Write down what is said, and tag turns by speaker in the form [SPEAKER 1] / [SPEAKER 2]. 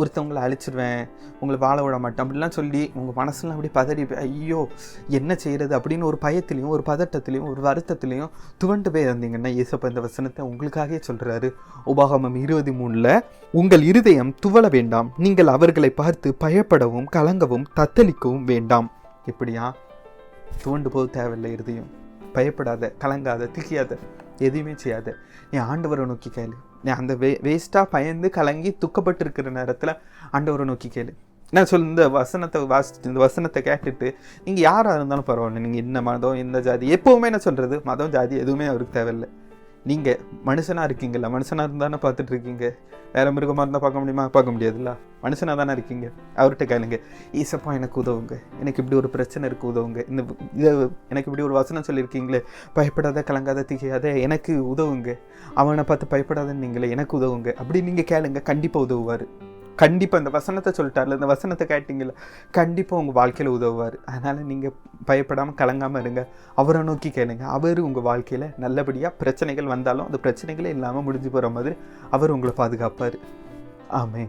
[SPEAKER 1] ஒருத்தவங்களை அழிச்சிருவேன் உங்களை வாழ விட மாட்டேன் அப்படிலாம் சொல்லி உங்கள் மனசுலாம் அப்படி பதறி ஐயோ என்ன செய்கிறது அப்படின்னு ஒரு பயத்துலேயும் ஒரு பதட்டத்துலேயும் ஒரு வருத்தத்துலேயும் துவண்டு போய் இருந்தீங்கன்னா இயேசப்ப இந்த வசனத்தை உங்களுக்காகவே சொல்கிறாரு உபாகமம் இருபது மூணில் உங்கள் இருதயம் துவள வேண்டாம் நீங்கள் அவர்களை பார்த்து பயப்படவும் கலங்கவும் தத்தளிக்கவும் வேண்டாம். எப்படியா? துவண்டு போக தேவையில்லை இருதயம். பயப்படாத கலங்காத திக்கியாத எதுவுமே செய்யாத. நீ ஆண்டவரை நோக்கி கேளு. நீ அந்த வே வேஸ்ட்டாக பயந்து கலங்கி துக்கப்பட்டிருக்கிற நேரத்தில் ஆண்டவரை நோக்கி கேளு. நான் சொல் இந்த வசனத்தை வாசி இந்த வசனத்தை கேட்டுட்டு நீங்கள் யாராக இருந்தாலும் பரவாயில்ல. நீங்கள் என்ன மதம் எந்த ஜாதி எப்போவுமே என்ன சொல்கிறது மதம் ஜாதி எதுவுமே அவருக்கு தேவையில்லை. நீங்கள் மனுஷனாக இருக்கீங்களா மனுஷனாக இருந்தானே பார்த்துட்டு இருக்கீங்க. வேற மிருகமாக இருந்தால் பார்க்க முடியுமா? பார்க்க முடியாதுல்ல. மனுஷனாக தானே இருக்கீங்க. அவர்கிட்ட கேளுங்க. ஈசப்பா எனக்கு உதவுங்க. எனக்கு இப்படி ஒரு பிரச்சனை இருக்குது உதவுங்க. இந்த இதை எனக்கு இப்படி ஒரு வசனம் சொல்லியிருக்கீங்களே பயப்படாத கலங்காத திகையாத எனக்கு உதவுங்க. அவனை பார்த்து பயப்படாதன்னு நீங்களே எனக்கு உதவுங்க. அப்படி நீங்கள் கேளுங்க கண்டிப்பாக உதவுவார். கண்டிப்பாக இந்த வசனத்தை சொல்லிட்டார்ல இந்த வசனத்தை கேட்டிங்கல்ல கண்டிப்பாக உங்கள் வாழ்க்கையில் உதவுவார். அதனால் நீங்கள் பயப்படாமல் கலங்காமல் இருங்க. அவரை நோக்கி கேளுங்க. அவர் உங்கள் வாழ்க்கையில் நல்லபடியாக பிரச்சனைகள் வந்தாலும் அந்த பிரச்சனைகளே இல்லாமல் முடிஞ்சு போகிற மாதிரி அவர் உங்களை பாதுகாப்பார். ஆமே